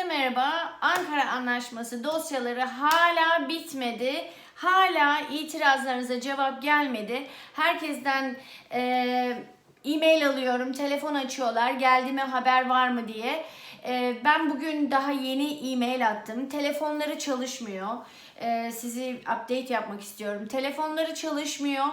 Herkese merhaba. Ankara Anlaşması dosyaları hala bitmedi. Hala itirazlarınıza cevap gelmedi. Herkesten e, e-mail alıyorum, telefon açıyorlar, geldi mi haber var mı diye. E, ben bugün daha yeni e-mail attım. Telefonları çalışmıyor. E, sizi update yapmak istiyorum. Telefonları çalışmıyor.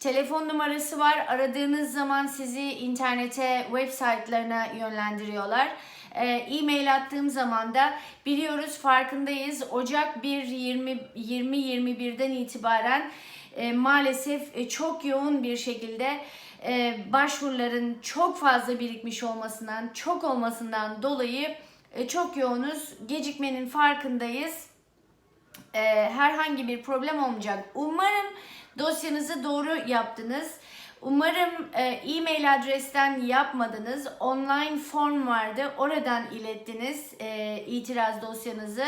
Telefon numarası var. Aradığınız zaman sizi internete, web site'larına yönlendiriyorlar. Ee, E-mail attığım zaman da biliyoruz farkındayız. Ocak 1 20 20-21'den itibaren e, maalesef e, çok yoğun bir şekilde e, başvuruların çok fazla birikmiş olmasından, çok olmasından dolayı e, çok yoğunuz. Gecikmenin farkındayız e, herhangi bir problem olmayacak. Umarım dosyanızı doğru yaptınız. Umarım e, e-mail adresten yapmadınız. Online form vardı. Oradan ilettiniz e, itiraz dosyanızı.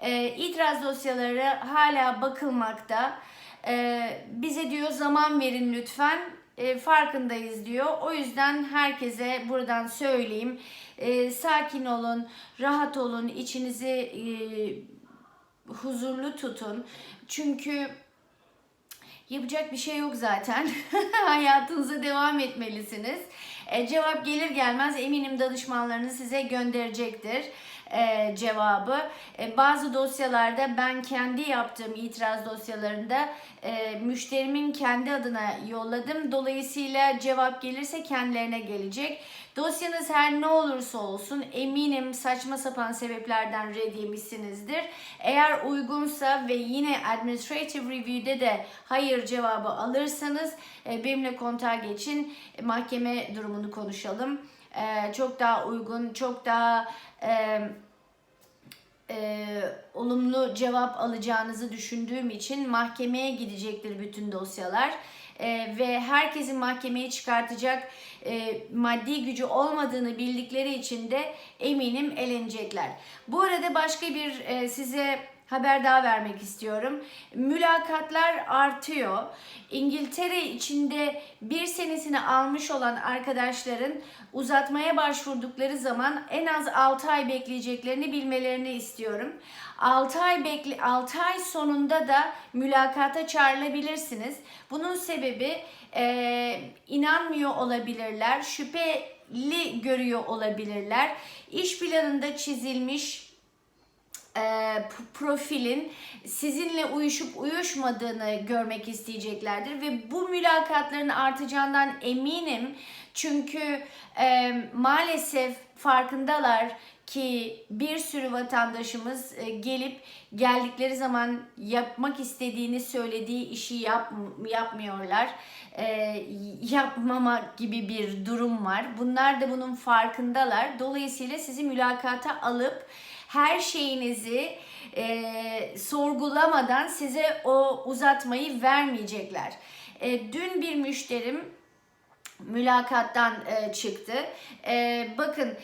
E, itiraz dosyaları hala bakılmakta. E, bize diyor zaman verin lütfen. E, farkındayız diyor. O yüzden herkese buradan söyleyeyim. E, sakin olun, rahat olun, içinizi e, huzurlu tutun. Çünkü yapacak bir şey yok zaten. Hayatınıza devam etmelisiniz. E, cevap gelir gelmez eminim danışmanlarınız size gönderecektir e, cevabı. E, bazı dosyalarda ben kendi yaptığım itiraz dosyalarında e, müşterimin kendi adına yolladım. Dolayısıyla cevap gelirse kendilerine gelecek. Dosyanız her ne olursa olsun eminim saçma sapan sebeplerden red yemişsinizdir. Eğer uygunsa ve yine administrative review'de de hayır cevabı alırsanız e, benimle kontağa geçin. E, mahkeme durumunu konuşalım. E, çok daha uygun, çok daha e, e, olumlu cevap alacağınızı düşündüğüm için mahkemeye gidecektir bütün dosyalar. E, ve herkesin mahkemeye çıkartacak e, maddi gücü olmadığını bildikleri için de eminim elenecekler. Bu arada başka bir e, size haber daha vermek istiyorum. Mülakatlar artıyor. İngiltere içinde bir senesini almış olan arkadaşların uzatmaya başvurdukları zaman en az 6 ay bekleyeceklerini bilmelerini istiyorum. 6 ay bekle 6 ay sonunda da mülakata çağrılabilirsiniz. Bunun sebebi e, inanmıyor olabilirler, şüpheli görüyor olabilirler. İş planında çizilmiş e, profilin sizinle uyuşup uyuşmadığını görmek isteyeceklerdir ve bu mülakatların artacağından eminim çünkü e, maalesef farkındalar ki bir sürü vatandaşımız e, gelip geldikleri zaman yapmak istediğini söylediği işi yap, yapmıyorlar. E, yapmama gibi bir durum var. Bunlar da bunun farkındalar. Dolayısıyla sizi mülakata alıp her şeyinizi e, sorgulamadan size o uzatmayı vermeyecekler. E, dün bir müşterim mülakattan e, çıktı. E, bakın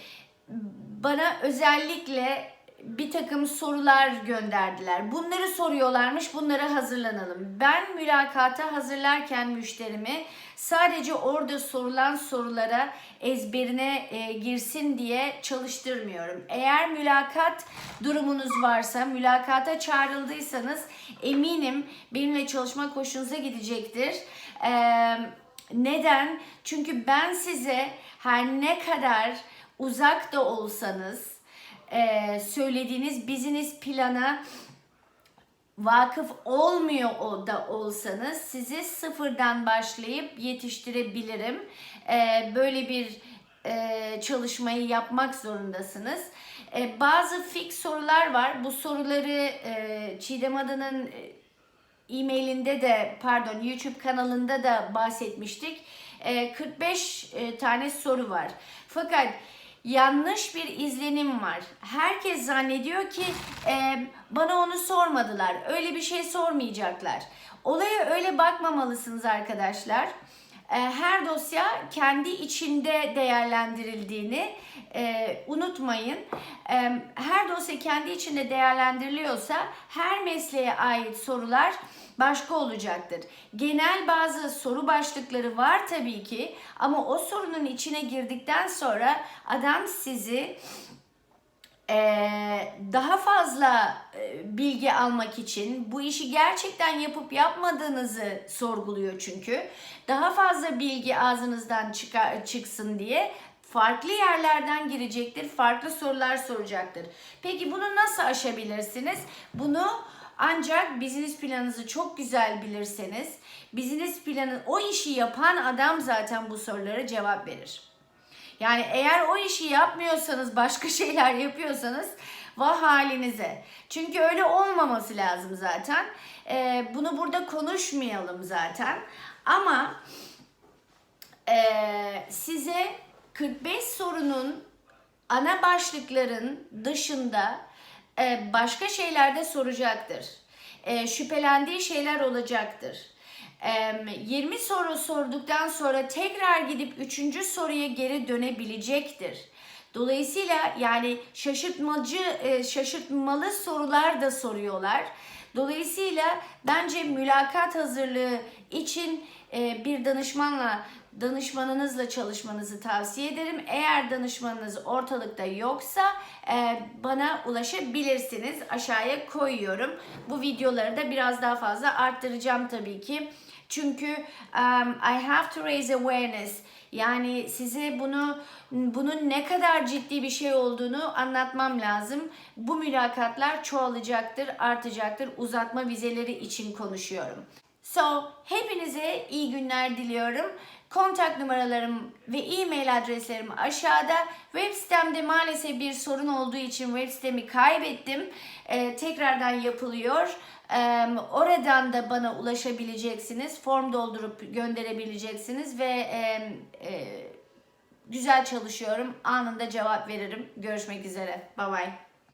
bana özellikle bir takım sorular gönderdiler. Bunları soruyorlarmış, bunlara hazırlanalım. Ben mülakata hazırlarken müşterimi sadece orada sorulan sorulara ezberine e, girsin diye çalıştırmıyorum. Eğer mülakat durumunuz varsa, mülakata çağrıldıysanız eminim benimle çalışma hoşunuza gidecektir. Eee neden? Çünkü ben size her ne kadar uzak da olsanız e, söylediğiniz biziniz plana vakıf olmuyor o da olsanız sizi sıfırdan başlayıp yetiştirebilirim. E, böyle bir e, çalışmayı yapmak zorundasınız. E, bazı fix sorular var. Bu soruları e, Çiğdem Adan'ın e-mailinde de pardon YouTube kanalında da bahsetmiştik. E, 45 e, tane soru var. Fakat yanlış bir izlenim var. Herkes zannediyor ki e, bana onu sormadılar. Öyle bir şey sormayacaklar. Olaya öyle bakmamalısınız arkadaşlar. E, her dosya kendi içinde değerlendirildiğini e, unutmayın. E, her dosya kendi içinde değerlendiriliyorsa her mesleğe ait sorular başka olacaktır. Genel bazı soru başlıkları var tabii ki ama o sorunun içine girdikten sonra adam sizi Ee, daha fazla e, bilgi almak için bu işi gerçekten yapıp yapmadığınızı sorguluyor çünkü. Daha fazla bilgi ağzınızdan çıkar, çıksın diye farklı yerlerden girecektir, farklı sorular soracaktır. Peki bunu nasıl aşabilirsiniz? Bunu ancak business planınızı çok güzel bilirseniz, business planı o işi yapan adam zaten bu sorulara cevap verir. Yani eğer o işi yapmıyorsanız, başka şeyler yapıyorsanız vah halinize. Çünkü öyle olmaması lazım zaten. Ee, bunu burada konuşmayalım zaten. Ama ee, size 45 sorunun ana başlıkların dışında e, başka şeyler de soracaktır. E, şüphelendiği şeyler olacaktır. E, 20 soru sorduktan sonra tekrar gidip 3. soruya geri dönebilecektir. Dolayısıyla yani şaşırtmacı, e, şaşırtmalı sorular da soruyorlar. Dolayısıyla bence mülakat hazırlığı için bir danışmanla danışmanınızla çalışmanızı tavsiye ederim. Eğer danışmanınız ortalıkta yoksa e, bana ulaşabilirsiniz. Aşağıya koyuyorum. Bu videoları da biraz daha fazla arttıracağım tabii ki. Çünkü um, I have to raise awareness. Yani size bunu bunun ne kadar ciddi bir şey olduğunu anlatmam lazım. Bu mülakatlar çoğalacaktır, artacaktır. Uzatma vizeleri için konuşuyorum. So, hepinize iyi günler diliyorum. Kontak numaralarım ve e-mail adreslerim aşağıda. Web sitemde maalesef bir sorun olduğu için web sitemi kaybettim. Ee, tekrardan yapılıyor. Ee, oradan da bana ulaşabileceksiniz. Form doldurup gönderebileceksiniz ve e, e, güzel çalışıyorum. Anında cevap veririm. Görüşmek üzere. Bye bye.